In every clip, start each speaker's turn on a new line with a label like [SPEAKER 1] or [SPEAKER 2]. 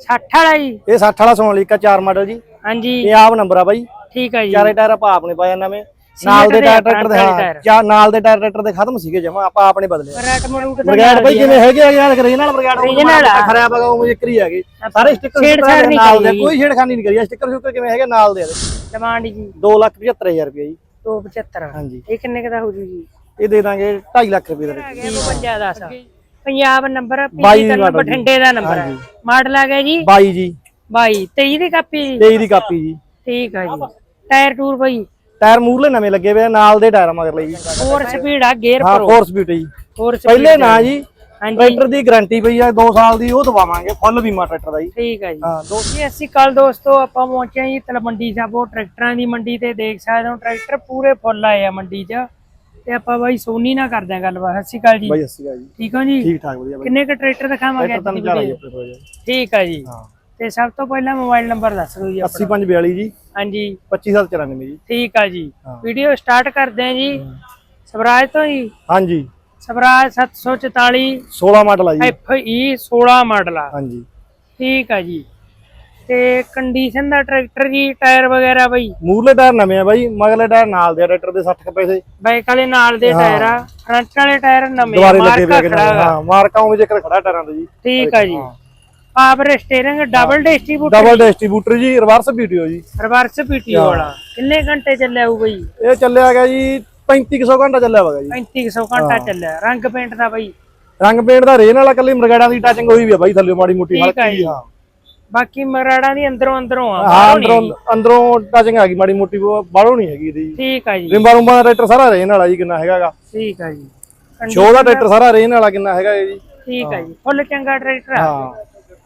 [SPEAKER 1] 60 ਵਾਲਾ ਜੀ।
[SPEAKER 2] ਇਹ 60 ਵਾਲਾ ਸੋਨਾਲੀਕਾ 4 ਮਾਡਲ ਜੀ।
[SPEAKER 1] ਹਾਂਜੀ।
[SPEAKER 2] ਇਹ ਆਪ ਨੰਬਰ ਆ ਬਾਈ।
[SPEAKER 1] ਠੀਕ ਹੈ ਜੀ।
[SPEAKER 2] ਚਾਰੇ ਟਾਇਰ ਆਪਾਂ ਆਪ ਨੇ ਪਾਏ ਨਵੇਂ। ਨਾਲ ਦੇ ਟਾਇਰ
[SPEAKER 1] ਆ,
[SPEAKER 2] ਟਰੈਕਟਰ ਦੇ ਹਾਂ। ਚਾ ਨਾਲ ਦੇ ਟਾਇਰ ਟਰੈਕਟਰ ਦੇ ਖਤਮ ਸੀਗੇ ਜਮਾ ਆਪਾਂ ਆਪਣੇ ਬਦਲੇ
[SPEAKER 1] ਰੈਟ
[SPEAKER 2] ਬਰਗੈਡ ਬਾਈ
[SPEAKER 1] ਆ।
[SPEAKER 2] ਕਿਵੇਂ ਹੈਗੇ ਆ? ਯਾਰ ਕਰੇ ਨਾਲ ਬਰਗੈਡ
[SPEAKER 1] ਆ।
[SPEAKER 2] ਖਰਿਆ ਬਗਾ ਉਹ ਜ਼ਿਕਰੀ ਹੈਗੇ ਸਾਰੇ ਸਟicker ਨਾਲ ਦੇ ਕੋਈ ਛੇੜਖਾਨੀ ਨਹੀਂ ਕਰੀ ਸਟicker ਸ਼ੁਕਰ ਕਿਵੇਂ ਹੈਗੇ? ਨਾਲ ਦੇ
[SPEAKER 1] ਡਿਮਾਂਡ ਜੀ।
[SPEAKER 2] 275000 ਰੁਪਏ ਜੀ।
[SPEAKER 1] 275
[SPEAKER 2] ਹਾਂਜੀ।
[SPEAKER 1] ਇਹ ਕਿੰਨੇ ਕੁ ਦਾ ਹੋ ਜੂ ਜੀ?
[SPEAKER 2] ਇਹ ਦੇ ਦਾਂਗੇ 2.5 ਲੱਖ ਰੁਪਏ ਦਾ। ਰੇਟ
[SPEAKER 1] ਆ ਗਿਆ 52 ਦਾ ਸਾ ਪੰਜਾਬ ਨੰਬਰ
[SPEAKER 2] ਬਾਈ
[SPEAKER 1] ਪੀਜੀ
[SPEAKER 2] model ਜੀ।
[SPEAKER 1] ਬਠਿੰਡੇ ਦਾ ਨੰਬਰ ਹੈ ਮਾਡਲ ਆ ਗਿਆ ਜੀ?
[SPEAKER 2] 22 ਜੀ।
[SPEAKER 1] 22 23 ਦੀ ਕਾਪੀ ਜੀ?
[SPEAKER 2] 23 ਦੀ ਕਾਪੀ ਜੀ।
[SPEAKER 1] ਠੀਕ ਹੈ ਜੀ। ਟਾਇਰ ਟੂਰ ਬਈ
[SPEAKER 2] ਟਾਇਰ ਮੂਰਲੇ ਨਵੇਂ ਲੱਗੇ ਹੋਏ ਆ ਨਾਲ ਦੇ ਟਾਇਰ ਮਗਰ ਲਈ ਜੀ।
[SPEAKER 1] ਫੋਰ ਸਪੀਡ ਆ ਗੇਅਰ
[SPEAKER 2] ਹਾਂ
[SPEAKER 1] ਪ੍ਰੋ
[SPEAKER 2] ਫੋਰਸ ਬਿਊਟੀ ਜੀ।
[SPEAKER 1] ਫੋਰ
[SPEAKER 2] ਪਹਿਲੇ ਨਾ ਜੀ
[SPEAKER 1] ਹਾਂਜੀ।
[SPEAKER 2] ਟਰੈਕਟਰ ਦੀ ਗਾਰੰਟੀ ਪਈ ਆ 2 ਸਾਲ ਦੀ ਉਹ ਦਵਾਵਾਂਗੇ ਫੁੱਲ ਬੀਮਾ ਟਰੈਕਟਰ ਦਾ ਜੀ।
[SPEAKER 1] ਠੀਕ ਹੈ ਜੀ।
[SPEAKER 2] ਹਾਂ ਦੋ
[SPEAKER 1] ਜੀ ਅਸੀਂ ਕੱਲ ਦੋਸਤੋ ਆਪਾਂ ਪਹੁੰਚੇ ਹਾਂ ਜੀ ਤਲਵੰਡੀ ਸਾਬੋ ਟਰੈਕਟਰਾਂ ਦੀ ਮੰਡੀ ਤੇ ਦੇਖ ਸਕਦੇ ਹੋ ਟਰੈਕਟਰ ਪੂਰੇ ਫੁੱਲ ਆਏ ਆ ਮੰਡੀ 'ਚ। ਤੇ ਆਪਾਂ ਬਾਈ ਸੋਨੀ ਨਾਲ ਕਰਦੇ ਹਾਂ ਗੱਲਬਾਤ। ਸਤਿ ਸ਼੍ਰੀ ਅਕਾਲ ਜੀ।
[SPEAKER 2] ਬਾਈ ਅੱਸੀ ਜੀ।
[SPEAKER 1] ਠੀਕ ਹੋ ਜੀ?
[SPEAKER 2] ਠੀਕ ਠਾਕ ਵਧੀਆ ਬਾਈ।
[SPEAKER 1] ਕਿੰਨੇ ਕ ਟਰੈਕਟਰ ਦਿਖਾਵਾਂਗੇ ਅੱਜ ਦੀ ਵੀਡੀਓ ਠੀਕ ਹੈ ਜੀ।
[SPEAKER 2] ਹਾਂ।
[SPEAKER 1] ਤੇ ਸਭ ਤੋਂ ਪਹਿਲਾਂ ਮੋਬਾਈਲ ਨੰਬਰ ਦੱਸ ਦਿਓ ਜੀ ਆਪਣਾ।
[SPEAKER 2] 8542 ਜੀ।
[SPEAKER 1] ਹਾਂਜੀ।
[SPEAKER 2] 2594 ਜੀ।
[SPEAKER 1] ਠੀਕ ਆ ਜੀ। ਵੀਡੀਓ ਸਟਾਰਟ ਕਰਦੇ ਹਾਂ ਜੀ। ਸਵਰਾਜ ਤੋਂ ਜੀ?
[SPEAKER 2] ਹਾਂਜੀ।
[SPEAKER 1] ਸਵਰਾਜ 744
[SPEAKER 2] 16 ਮਾਡਲ ਆ ਜੀ।
[SPEAKER 1] FE 16 ਮਾਡਲ ਆ।
[SPEAKER 2] ਹਾਂਜੀ।
[SPEAKER 1] ਠੀਕ ਆ ਜੀ। ਤੇ ਕੰਡੀਸ਼ਨ ਦਾ ਟਰੈਕਟਰ ਜੀ ਟਾਇਰ ਵਗੈਰਾ ਬਈ।
[SPEAKER 2] ਮੂਰਲੇ ਟਾਇਰ ਨਵੇਂ ਆ ਬਾਈ ਮਗਲੇ ਟਾਇਰ ਨਾਲ ਦੇ ਆ ਟਰੈਕਟਰ ਦੇ 60 ਕੁ ਪੈਸੇ।
[SPEAKER 1] ਬਾਈਕ ਵਾਲੇ ਨਾਲ ਦੇ ਟਾਇਰ ਆ ਫਰੰਟ ਵਾਲੇ ਟਾਇਰ ਨਵੇਂ
[SPEAKER 2] ਦੁਬਾਰੇ ਲੱਗੇ
[SPEAKER 1] ਮਾਰਕਾ ਖੜਾ।
[SPEAKER 2] ਹਾਂ ਮਾਰਕਾ ਜ਼ਿਕਰ ਖੜਾ ਟਾਇਰਾਂ ਦਾ ਜੀ।
[SPEAKER 1] ਠੀਕ ਆ ਜੀ। Power steering double distributor
[SPEAKER 2] double distributor ਜੀ। ਰਿਵਰਸ ਵੀਡੀਓ ਜੀ।
[SPEAKER 1] ਰਿਵਰਸ ਪੀਟੀਓ ਵਾਲਾ। ਕਿੰਨੇ ਘੰਟੇ ਚੱਲਿਆ ਹੋਊ ਬਈ?
[SPEAKER 2] ਇਹ ਚੱਲਿਆ ਗਿਆ ਜੀ 3500 ਘੰਟਾ ਚੱਲਿਆ ਹੋਗਾ ਜੀ।
[SPEAKER 1] 3500 ਘੰਟਾ ਚੱਲਿਆ। ਰੰਗ ਪੇਂਟ ਦਾ ਬਈ।
[SPEAKER 2] ਰੰਗ ਪੇਂਟ ਦਾ ਰੇਨ ਵਾਲਾ ਕੱਲੀ ਮਰਗਾੜਾਂ ਦੀ ਟੱਚਿੰਗ ਹੋਈ ਵੀ ਆ ਬਾਈ ਥੱਲੇ ਮਾੜੀ ਮੋਟੀ
[SPEAKER 1] ਠੀਕ ਆ
[SPEAKER 2] ਹਲਕੀ
[SPEAKER 1] ਜੀ।
[SPEAKER 2] ਹਾਂ।
[SPEAKER 1] ਬਾਕੀ ਮਰਾੜਾ ਦੀ ਅੰਦਰੋਂ ਅੰਦਰੋਂ ਆ
[SPEAKER 2] ਹਾਂ
[SPEAKER 1] ਬਾਹਰੋਂ
[SPEAKER 2] ਅੰਦਰੋਂ
[SPEAKER 1] ਨਹੀਂ
[SPEAKER 2] ਅੰਦਰੋਂ ਟੱਚਿੰਗ ਆ ਗਈ ਮਾੜੀ ਮੋਟੀ ਬਾਹਰੋਂ ਨਹੀਂ ਹੈਗੀ ਇਹਦੀ।
[SPEAKER 1] ਠੀਕ ਆ ਜੀ।
[SPEAKER 2] ਰਿੰਬਾ ਰੁੰਬਾ ਦਾ ਟਰੈਕਟਰ ਸਾਰਾ ਰੇਨ ਵਾਲਾ ਜੀ ਕਿੰਨਾ ਹੈਗਾਗਾ।
[SPEAKER 1] ਠੀਕ ਆ ਜੀ।
[SPEAKER 2] ਸ਼ੋ ਦਾ ਟਰੈਕਟਰ ਸਾਰਾ ਰੇਨ ਵਾਲਾ ਕਿੰਨਾ ਹੈਗਾ ਜੀ।
[SPEAKER 1] ਠੀਕ ਆ ਜੀ। ਫੁੱਲ ਚੰਗਾ ਟਰੈਕਟਰ ਆ।
[SPEAKER 2] ਹਾਂ।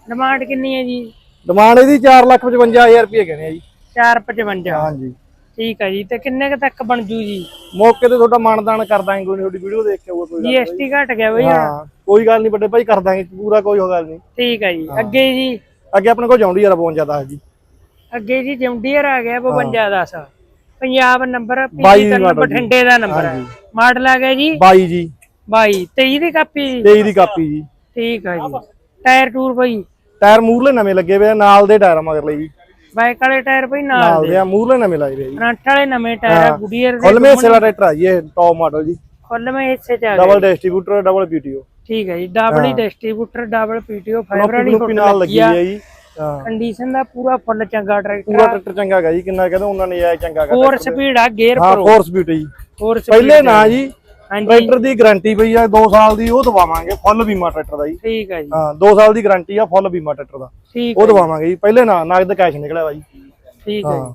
[SPEAKER 1] ਡਿਮਾਂਡ ਕਿੰਨੀ ਹੈ ਜੀ?
[SPEAKER 2] ਡਿਮਾਂਡ ਇਹਦੀ 455000 ਰੁਪਏ ਕਹਿੰਦੇ ਆ ਜੀ।
[SPEAKER 1] 455
[SPEAKER 2] ਹਾਂਜੀ।
[SPEAKER 1] ਠੀਕ ਆ ਜੀ। ਤੇ ਕਿੰਨੇ ਕ ਤੱਕ ਬਣ ਜੂ ਜੀ?
[SPEAKER 2] ਮੌਕੇ ਤੇ ਤੁਹਾਡਾ ਮਾਨਦਾਨ ਕਰ ਦਾਂਗੇ ਕੋਈ ਨੀ, ਤੁਹਾਡੀ ਵੀਡੀਓ ਦੇਖ ਕੇ ਆਊਗਾ ਕੋਈ ਗੱਲ
[SPEAKER 1] ਜੀਐਸਟੀ ਘਟ ਗਿਆ ਬਈ।
[SPEAKER 2] ਹਾਂ। ਕੋਈ ਗੱਲ ਨਹੀਂ ਵੱਡੇ ਭਾਈ ਕਰ ਦਾਂਗੇ ਪੂਰਾ ਕੋਈ ਹੋ ਗੱਲ ਨਹੀਂ।
[SPEAKER 1] ਠੀਕ ਆ ਜੀ। ਅੱਗੇ ਜੀ।
[SPEAKER 2] ਅੱਗੇ ਆਪਣੇ ਕੋਲ ਯਾਰ ਬਹੁਤ ਜ਼ਿਆਦਾ ਹੈ ਜੀ।
[SPEAKER 1] ਅੱਗੇ ਜੀ ਜੰਡੀਅਰ ਆ ਗਿਆ 52 ਦਾ ਸਾ ਪੰਜਾਬ ਨੰਬਰ ਪੀਜੀ। ਬਠਿੰਡੇ ਦਾ ਨੰਬਰ ਹੈ। ਮਾਡਲ ਆ ਗਿਆ ਜੀ।
[SPEAKER 2] 22 ਜੀ।
[SPEAKER 1] 22 23 ਦੀ ਕਾਪੀ। ਜੀ
[SPEAKER 2] 23 ਦੀ ਕਾਪੀ ਜੀ।
[SPEAKER 1] ਠੀਕ ਆ ਜੀ। ਟਾਇਰ ਟੂਰ ਬਈ।
[SPEAKER 2] ਟਾਇਰ ਮੂਰਲੇ ਨਵੇਂ ਲੱਗੇ ਆ ਨਾਲ ਦੇ ਟਾਇਰ ਮਗਰ ਲਈ ਜੀ।
[SPEAKER 1] ਬਾਈਕ ਵਾਲੇ ਟਾਇਰ ਬਈ ਨਾਲ ਦੇ।
[SPEAKER 2] ਦੇ ਆ ਮੂਰਲੇ ਨਵੇਂ ਲਾਏ ਆ ਜੀ।
[SPEAKER 1] ਫਰੰਟ ਵਾਲੇ ਨਵੇਂ ਟਾਇਰ ਆ ਗੁਡੀਅਰ ਦੇ
[SPEAKER 2] ਫੁੱਲ ਮੇਸੇ ਵਾਲਾ ਟਰੈਕਟਰ ਆ ਜੀ ਇਹ ਟੌਪ ਮਾਡਲ ਜੀ।
[SPEAKER 1] ਖੁੱਲਵੇਂ ਹਿੱਸੇ ਚ ਆ
[SPEAKER 2] ਡਬਲ ਡਿਸਟ੍ਰੀਬਿਊਟਰ ਡਬਲ ਪੀਟੀਓ
[SPEAKER 1] ਠੀਕ ਹੈ ਜੀ ਡਬਲ ਹੀ ਡਿਸਟ੍ਰੀਬਿਊਟਰ ਡਬਲ ਪੀਟੀਓ ਫਾਈਬਰ ਵਾਲੀ
[SPEAKER 2] ਗਰੁੱਪ ਨਾਲ ਲੱਗੀ ਹੈ ਜੀ? ਹਾਂ।
[SPEAKER 1] ਕੰਡੀਸ਼ਨ ਦਾ ਪੂਰਾ ਫੁੱਲ ਚੰਗਾ ਟਰੈਕਟਰ
[SPEAKER 2] ਪੂਰਾ ਟਰੈਕਟਰ ਚੰਗਾ ਹੈਗਾ ਜੀ ਕਿੰਨਾ ਕਹਿੰਦੇ ਉਹਨਾਂ ਨੇ ਇਹ ਚੰਗਾ ਹੈਗਾ
[SPEAKER 1] ਫੋਰ ਸਪੀਡ ਆ ਗੇਅਰ
[SPEAKER 2] ਹਾਂ
[SPEAKER 1] ਪ੍ਰੋ
[SPEAKER 2] ਫੋਰਸ ਬਿਊਟੀ ਜੀ।
[SPEAKER 1] ਫੋਰ
[SPEAKER 2] ਪਹਿਲੇ ਨਾ ਜੀ ਟਰੈਕਟਰ ਦੀ ਗਾਰੰਟੀ ਪਈ ਆ 2 ਸਾਲ ਦੀ ਉਹ ਦਵਾਵਾਂਗੇ ਫੁੱਲ ਬੀਮਾ ਟਰੈਕਟਰ ਦਾ ਜੀ।
[SPEAKER 1] ਠੀਕ ਹੈ ਜੀ।
[SPEAKER 2] ਹਾਂ 2 ਸਾਲ ਦੀ ਗਾਰੰਟੀ ਆ ਫੁੱਲ ਬੀਮਾ ਟਰੈਕਟਰ ਦਾ।
[SPEAKER 1] ਠੀਕ
[SPEAKER 2] ਉਹ ਦਵਾਵਾਂਗੇ ਜੀ ਪਹਿਲੇ ਨਾ ਨਗਦ ਕੈਸ਼ ਨਿਕਲਿਆ ਵਾ ਜੀ।
[SPEAKER 1] ਠੀਕ ਹੈ
[SPEAKER 2] ਹਾਂ।
[SPEAKER 1] ਜੀ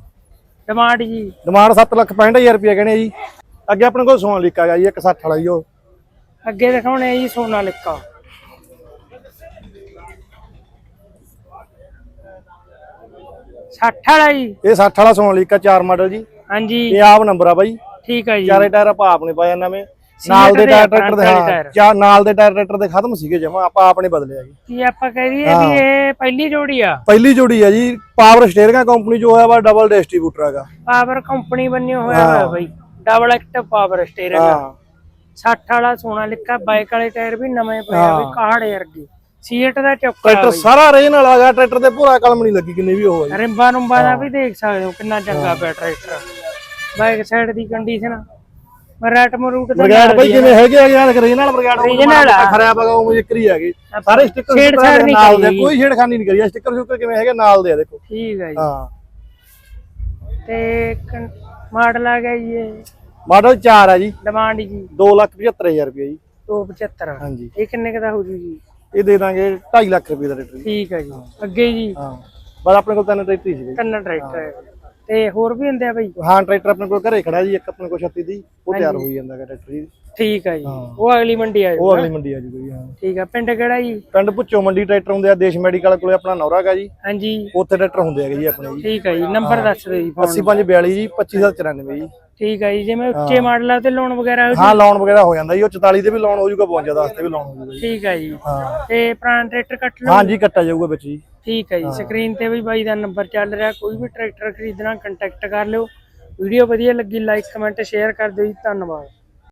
[SPEAKER 1] ਡਿਮਾਂਡ ਜੀ।
[SPEAKER 2] ਡਿਮਾਂਡ 7 ਲੱਖ 65000 ਰੁਪਏ ਕਹਿੰਦੇ ਜੀ। ਅੱਗੇ ਆਪਣੇ ਕੋਲ ਸੋਨਾਲੀਕਾ ਆ ਜੀ 160 ਵਾਲਾ ਜੀ ਉਹ।
[SPEAKER 1] ਅੱਗੇ ਦਿਖਾਉਣੇ ਜੀ ਸੋਨਾ ਲਿਕਾ। ਸੱਠ ਵਾਲਾ ਜੀ।
[SPEAKER 2] ਇਹ 60 ਵਾਲਾ ਸੋਨਾਲੀਕਾ 4 ਮਾਡਲ ਜੀ।
[SPEAKER 1] ਹਾਂਜੀ।
[SPEAKER 2] ਇਹ ਆਪ ਨੰਬਰ ਆ ਬਾਈ।
[SPEAKER 1] ਠੀਕ ਹੈ ਜੀ।
[SPEAKER 2] ਚਾਰੇ ਟਾਇਰ ਆਪਾਂ ਆਪ ਨੇ ਪਾਏ ਆ ਨਵੇਂ ਨਾਲ ਦੇ ਟਾਇਰ ਟਰੈਕਟਰ ਦੇ ਹਾਂ। ਚਾਰ ਨਾਲ ਦੇ ਟਾਇਰ ਟਰੈਕਟਰ ਦੇ ਖਤਮ ਸੀਗੇ ਜਮਾ ਆਪਾਂ ਆਪਨੇ ਬਦਲੇ ਆ ਜੀ।
[SPEAKER 1] ਕੀ ਆਪਾਂ ਕਹਿ ਦਈਏ ਵੀ ਇਹ ਪਹਿਲੀ ਜੋੜੀ ਆ।
[SPEAKER 2] ਪਹਿਲੀ ਜੋੜੀ ਆ ਜੀ। ਪਾਵਰ ਸਟੀਅਰਿੰਗ ਕੰਪਨੀ ਜੋ ਹੋਇਆ ਵਾ ਡਬਲ ਡਿਸਟ੍ਰੀਬਿਊਟਰ ਹੈਗਾ।
[SPEAKER 1] ਪਾਵਰ ਕੰਪਨੀ ਬੰਨਿਓ ਹੋਇਆ ਹੋਇਆ ਬਈ। ਡਬਲ ਐਕਟਿਵ ਪਾਵਰ ਸਟੀਅਰਿੰਗ 60 ਵਾਲਾ ਸੋਨਾ ਲਿਕਾ ਬਾਈਕ ਵਾਲੇ ਟਾਇਰ ਵੀ ਨਵੇਂ ਪਏ ਆ ਵੀ ਕਾੜ ਵਰਗੇ। ਸੀਟ ਦਾ ਚੌਕਾ
[SPEAKER 2] ਟਰੈਕਟਰ ਸਾਰਾ ਰੇਨ ਵਾਲਾ ਹੈਗਾ ਟਰੈਕਟਰ ਤੇ ਪੂਰਾ ਕਲਮ ਨਹੀਂ ਲੱਗੀ ਕਿੰਨੀ ਵੀ ਹੈ ਜੀ।
[SPEAKER 1] ਰਿੰਬਾ ਰੁੰਬਾ ਦਾ ਵੀ ਦੇਖ ਸਕਦੇ ਹੋ ਕਿੰਨਾ ਚੰਗਾ ਪਿਆ ਟਰੈਕਟਰ। ਬਾਈਕ ਸਾਈਡ ਦੀ ਕੰਡੀਸ਼ਨ ਮਰਾਟ ਮਰੂਟ ਦਾ
[SPEAKER 2] ਬਰਗਾੜ ਭਾਈ। ਜਿਵੇਂ ਹੈਗੇ ਆ ਯਾਰ ਰੇਨ ਨਾਲ ਬਰਗਾੜ
[SPEAKER 1] Original ਆ।
[SPEAKER 2] ਖਰਿਆ ਬਗਾ ਉਹ ਜ਼ਿਕਰੀ ਹੈਗੇ ਸਾਰੇ ਸਟicker
[SPEAKER 1] ਛੇੜਛਾੜ ਨਹੀਂ
[SPEAKER 2] ਨਾਲ ਦੇ ਕੋਈ ਛੇੜਖਾਨੀ ਨਹੀਂ ਕਰੀ ਸਟicker ਸ਼ੁਕਰ ਕਿਵੇਂ ਹੈਗੇ ਨਾਲ ਦੇ ਦੇਖੋ।
[SPEAKER 1] ਠੀਕ ਹੈ ਜੀ।
[SPEAKER 2] ਹਾਂ।
[SPEAKER 1] ਤੇ ਮਾਡਲ ਆ ਗਿਆ ਜੀ ਇਹ।
[SPEAKER 2] ਮਾਡਲ 4 ਆ ਜੀ।
[SPEAKER 1] ਡਿਮਾਂਡ ਜੀ।
[SPEAKER 2] 275000 ਰੁਪਏ ਜੀ।
[SPEAKER 1] 275
[SPEAKER 2] ਹਾਂਜੀ।
[SPEAKER 1] ਇਹ ਕਿੰਨੇ ਕੁ ਦਾ ਹੋ ਜੂ? ਜੀ
[SPEAKER 2] ਇਹ ਦੇ ਦਾਂਗੇ 2.5 ਲੱਖ ਰੁਪਏ ਦਾ ਰੇਟ ਜੀ।
[SPEAKER 1] ਠੀਕ ਹੈ ਜੀ। ਅੱਗੇ ਜੀ?
[SPEAKER 2] ਹਾਂ। ਬਸ ਆਪਣੇ ਕੋਲ ਤਿੰਨ ਟਰੈਕਟਰ ਸੀਗੇ
[SPEAKER 1] ਤਿੰਨ ਟਰੈਕਟਰ ਹੈ। ਤੇ ਹੋਰ ਵੀ ਹੁੰਦੇ ਆ ਬਈ?
[SPEAKER 2] ਹਾਂ ਟਰੈਕਟਰ ਆਪਣੇ ਕੋਲ ਘਰੇ ਖੜਾ ਜੀ ਇੱਕ ਆਪਣੇ ਕੋਲ 36 ਦੀ। ਉਹ ਤਿਆਰ ਹੋਈ ਜਾਂਦਾ ਹੈ ਟਰੈਕਟਰ ਜੀ।
[SPEAKER 1] ਠੀਕ ਹੈ ਜੀ। ਉਹ ਅਗਲੀ ਮੰਡੀ ਆ
[SPEAKER 2] ਉਹ
[SPEAKER 1] ਜਾਊ
[SPEAKER 2] ਅਗਲੀ ਮੰਡੀ ਆ ਜੀ ਹਾਂ।
[SPEAKER 1] ਠੀਕ ਹੈ ਪਿੰਡ ਕਿਹੜਾ ਜੀ?
[SPEAKER 2] ਪਿੰਡ ਪੁੱਚੋ ਮੰਡੀ ਟਰੈਕਟਰ ਹੁੰਦੇ ਆ। ਦੇਸ਼ ਮੈਡੀਕਲ ਕੋਲੇ ਆਪਣਾ ਨੌਰਾ ਹੈਗਾ ਜੀ।
[SPEAKER 1] ਹਾਂਜੀ।
[SPEAKER 2] ਉੱਥੇ ਟਰੈਕਟਰ ਹੁੰਦੇ ਹੈਗੇ ਜੀ ਆਪਣੇ ਜੀ।
[SPEAKER 1] ਠੀਕ ਹੈ ਜੀ। ਨੰਬਰ ਦੱਸ ਦਿਓ ਜੀ ਫੋਨ
[SPEAKER 2] 8542 ਜੀ 25794 ਜੀ।
[SPEAKER 1] ਠੀਕ ਹੈ ਜੀ ਜਿਵੇਂ ਉੱਚੇ ਮਾਡਲ ਆ ਤੇ ਲੋਨ ਵਗੈਰਾ ਹੋ ਜੂ?
[SPEAKER 2] ਹਾਂ ਲੋਨ ਵਗੈਰਾ ਹੋ ਜਾਂਦਾ ਜੀ ਉਹ 44 ਦੇ ਵੀ ਲੋਨ ਹੋ ਜਾਊਗਾ 52 10 ਤੇ ਵੀ ਲੋਨ ਹੋ ਜਾਊਗਾ ਜੀ।
[SPEAKER 1] ਠੀਕ ਹੈ ਜੀ। ਤੇ ਪੁਰਾਣਾ ਟਰੈਕਟਰ ਕੱਟ ਲਓ।
[SPEAKER 2] ਹਾਂ ਜੀ ਕੱਟਾ ਜਾਊਗਾ ਵਿੱਚ ਜੀ।
[SPEAKER 1] ਠੀਕ ਹੈ ਜੀ ਸਕਰੀਨ ਤੇ ਵੀ ਬਾਈ ਦਾ ਨੰਬਰ ਚੱਲ ਰਿਹਾ ਕੋਈ ਵੀ ਟਰੈਕਟਰ ਖਰੀਦਣਾ ਕੰਟੈਕਟ ਕਰ ਲਿਓ। ਵੀਡੀਓ ਵਧੀਆ ਲੱਗੀ ਲਾਈਕ ਕਮੈਂਟ ਸ਼ੇਅਰ ਕਰ ਦਿਓ ਜੀ ਧੰਨਵਾਦ।